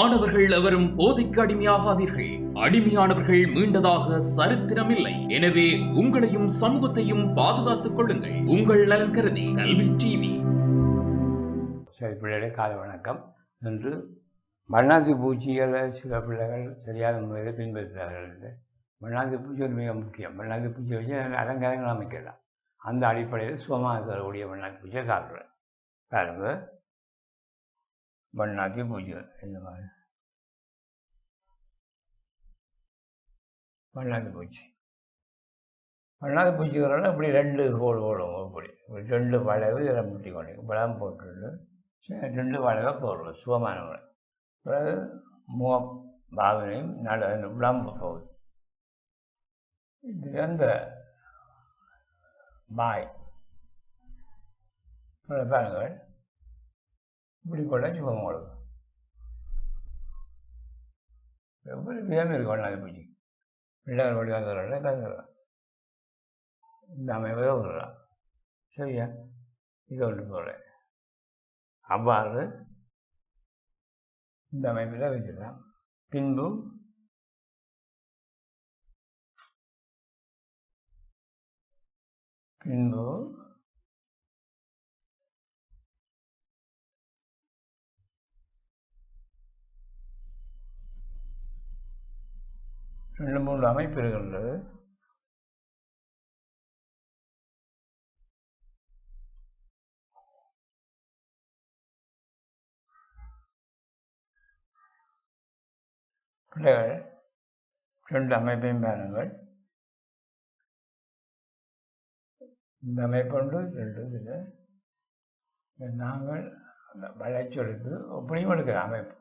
மாணவர்கள் அவரும் போதைக்கு அடிமையாகாதீர்கள். அடிமையானவர்கள் மீண்டதாக சரித்திரமில்லை. எனவே உங்களையும் சமூகத்தையும் பாதுகாத்துக் கொள்ளுங்கள். உங்கள் நலன் கருதி கல்வி டிவி. பிள்ளைகளே காலை வணக்கம். என்று வண்ணாத்தி பூச்சிகளை சில பிள்ளைகள் சரியான முறையில் பின்பற்றுகிறார்கள் என்று. வண்ணாத்தி பூச்சி ஒரு மிக முக்கியம். வண்ணாத்தி பூச்சி வச்சு அலங்காரங்கள் அமைக்கலாம். அந்த அடிப்படையில் சுகமாக இருக்கக்கூடிய வண்ணாத்தி பூச்சியை காட்டுறேன் பாருங்க வண்ணாத்தி பூச்சிகள் இந்த மாதிரி வண்ணாத்தி பூச்சி வண்ணாத்தி பூச்சிகளோட இப்படி ரெண்டு கோடு போடுவோம் இப்படி ரெண்டு வளைவு இதில் முட்டி கொண்டு பழம் போட்டுட்டு ரெண்டு வளைவை போடுவோம் சுகமான முறை பிறகு முக பாவனையும் நட விளம்ப போகுது இது அந்த பாய் பிறகு பாருங்கள் இப்படி கொள்ள சுகம் கொடுக்கும் எப்படி விதம் இருக்கும் ஒன்றாவது பூச்சி பிள்ளைகள் வழி வந்துடுறோம் கற்றுறோம் இந்த அமைப்பை விடுறான் சரியா? இது ஒன்று போகிறேன் அவ்வாறு இந்த அமைப்பில் வச்சுக்கலாம் பின்பு பின்பு ரெண்டு மூன்று அமைப்பு இருக்கின்றது பிள்ளைகள் ரெண்டு அமைப்பையும் பாருங்கள் இந்த அமைப்புண்டு ரெண்டு இதில் நாங்கள் அந்த வளைச்சொலுக்கு அப்படியும் எடுக்கிற அமைப்பு.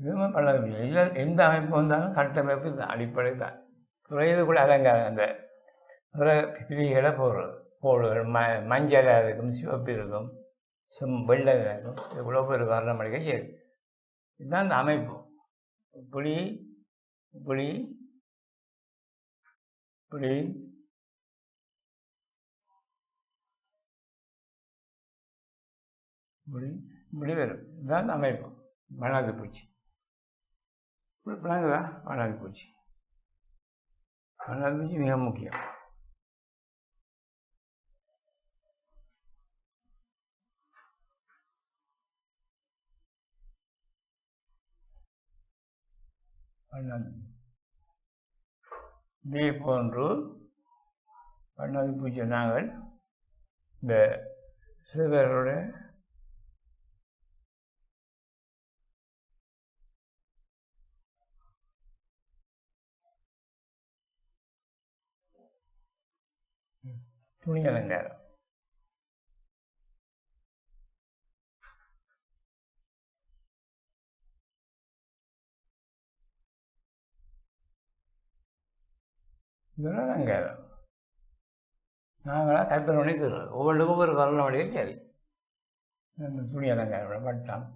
இதுவும் பல இல்லை எந்த அமைப்பு வந்தாலும் கட்டமைப்பு தான் அடிப்படை தான். குறையது கூட அலங்காரம். அந்த பிற பிரிகளை போடுறது. போடுகள் ம மஞ்சளாக இருக்கும் சிவப்பு இருக்கும் செம் வெள்ளை இருக்கும். இவ்வளோ பேர் வர்ணம் அடிக்க சரி இதுதான் அந்த அமைப்பு. புளி புளி புளி இப்படி இப்படி வரும். இதுதான் அமைப்பு. வண்ணாது பூச்சி. இப்படி விளங்குதா வண்ணாது பூச்சி வண்ணாது பூச்சி மிக முக்கியம் வண்ணாது இதே போன்று வண்ணாது பூச்சி நாங்கள் இந்த சிறுவர்களுடைய துணி அலங்காரம் இதெல்லாம் அலங்காரம் நாங்களாக கற்பனை பண்ணி தருவோம் ஒவ்வொன்றுக்கும் ஒவ்வொரு வர்ணம் வழியே சரி துணி அலங்காரம் பட்டம்.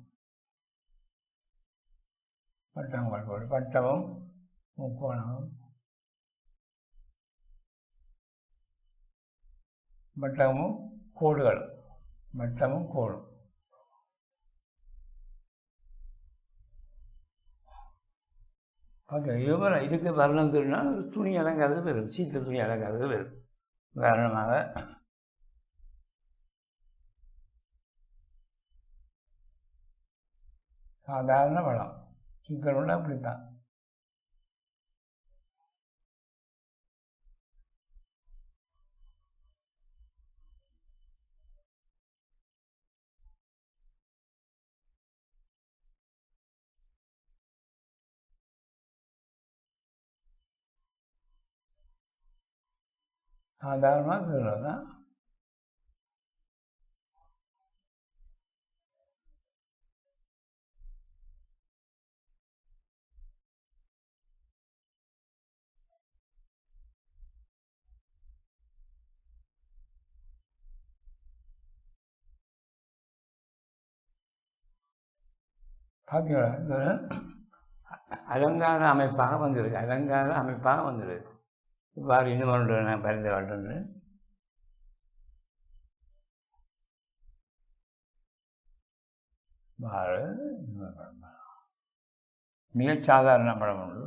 பட்டம் பட்டமும் முக்கோணமும் வட்டமும் கோடுகள் வட்டமும் கோடும் ஓகே இவரை இதுக்கு வர்ணம் ஒரு துணி அலங்காரது வரும் சீட்டு துணி அலங்காரது வரும் உதாரணமாக சாதாரண வளம். சிக்கல் உள்ள அப்படித்தான் சாதாரணமாக சொல்கிறது தான் பார்த்தீங்களா இது அலங்கார அமைப்பாக வந்திருக்கு அலங்கார அமைப்பாக வந்திருக்கு இவ்வாறு இன்னும் ஒன்று நான் பரிந்து கொள்கின்றேன். மிக சாதாரண படம் ஒன்று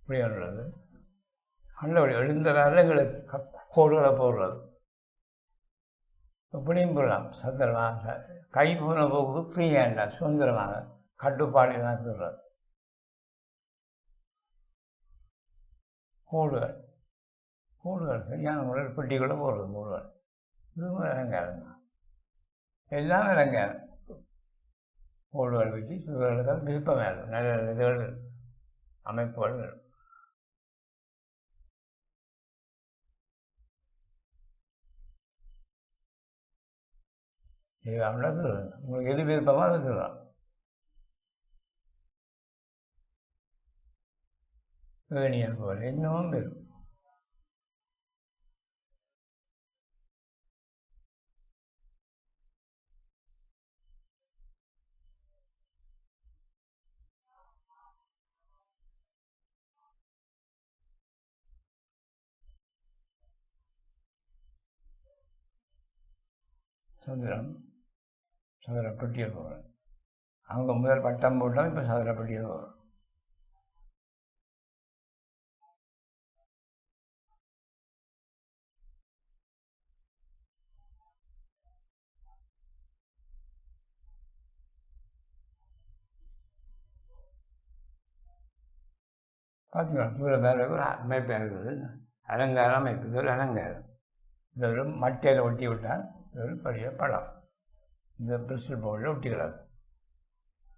இப்படியானது நல்ல எழுந்த வரலங்களை கோடுகளை போடுறது. இப்படியும் போடலாம் சந்திரமாக கை போன போக்கு ஃப்ரீயாக சுதந்திரமாக கட்டுப்பாடு தான் சொல்கிறது கோடுகள். கோடுகள் சரியான முறையில் பெட்டிக்குள்ளே போடுறது கோடுகள். இதுவும் இறங்காதுங்க எல்லாம் இறங்காது கோடுகள் வச்சு சுவர்களுக்கு விருப்பம் இருக்கும் நல்ல இதுகள் அமைப்புகள் இருக்கும் இது அவ்வளோ உங்களுக்கு எது விருப்பமாக இருக்கலாம் ஏணியல் போல இன்னமும் பெரும் சந்திரன். சதுரப்பட்டியல் போகிறேன் அவங்க முதல் பட்டம் போட்டோம் இப்போ சதுரப்பட்டியல் போகிறோம் பார்த்தீங்களா தூர மேலே ஒரு அமைப்பு இருக்குது. அலங்காரம் அமைப்பு. ஒரு அலங்காரம். இது ஒரு மட்டையில் ஒட்டி விட்டால் இது ஒரு பெரிய படம். இந்த பிரிஸ்டல் போர்டில் ஒட்டிக்கிறாங்க.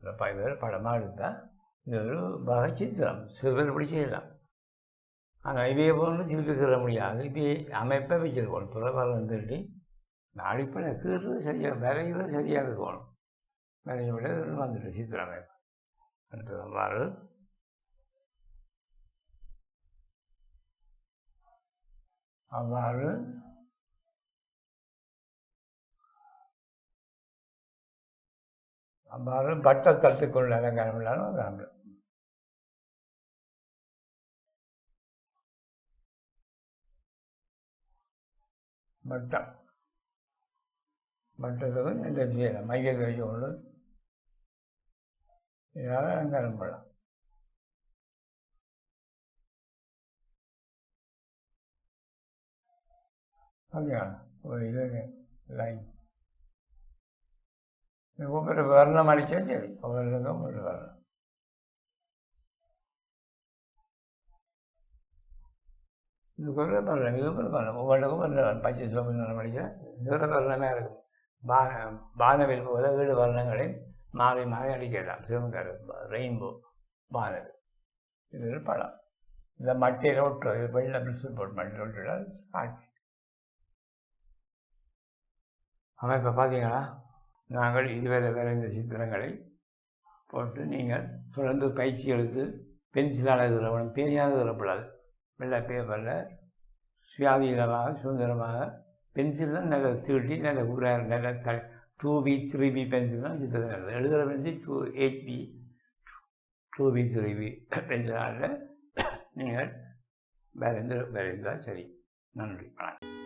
இந்த பைவர் படமாக எடுத்தால் இது ஒரு வகை சித்திரம் சிறுவர் இப்படி செய்யலாம். ஆனால் இதே போன்று சிறுத்துக்கிற முடியாது. இதே அமைப்பை வச்சிருக்கணும் துறவாக வந்துட்டு நாளைப்பட கீறுறது சரியாக விரைகிறது சரியாக இருக்கணும். விரைய விட வந்துட்டு சித்திர அமைப்பு. அடுத்தது மாறு அவ்வாறு அவ்வாறு பட்டை தட்டுக்குள் அலங்காரம் இல்லாமல் காண்பு பட்டம். பட்டத்துக்கு இந்த செய்யலாம் மையத்தை வச்சு கொண்டு இதனால் அலங்காரம் பண்ணலாம். ஓகே ஒரு இது லைன். ஒவ்வொரு வர்ணம் அடித்தா சரி ஒவ்வொருக்கும் ஒரு வர்ணம் இது ஒரு வர்ணம் இது ஒரு வர்ணம் ஒவ்வொன்றுக்கும் ஒரு வர்ணம். பச்சை சோப்பு நிறம் அடித்தா இது ஒரு வர்ணமே இருக்கும் பான பானவில் போல வீடு வர்ணங்களை மாறி மாறி அடிக்கலாம் சிவங்கர் ரெயின்போ பானவில் இது ஒரு படம் இந்த மட்டையில் ஒட்டு இது வெள்ளை பிரிசல் போட்டு மட்டையில் ஒட்டுறது காட்சி அமைப்பை பார்த்தீங்களா நாங்கள் இதுவரை வரைந்த சித்திரங்களை போட்டு நீங்கள் தொடர்ந்து பயிற்சி எடுத்து பென்சிலால் எழுதுகிறவனும் பேரியாக எழுதப்படாது வெள்ளை பேப்பரில் சுயாதீனமாக சுதந்திரமாக பென்சில் தான் நல்ல திருட்டி நல்ல ஊரா நல்ல த two B three B pencil தான் சித்திரம் எழுது எழுதுகிற pencil two eight B two B three B பென்சிலால் நீங்கள் வரைந்து வரைந்தால் சரி. நன்றி வணக்கம்.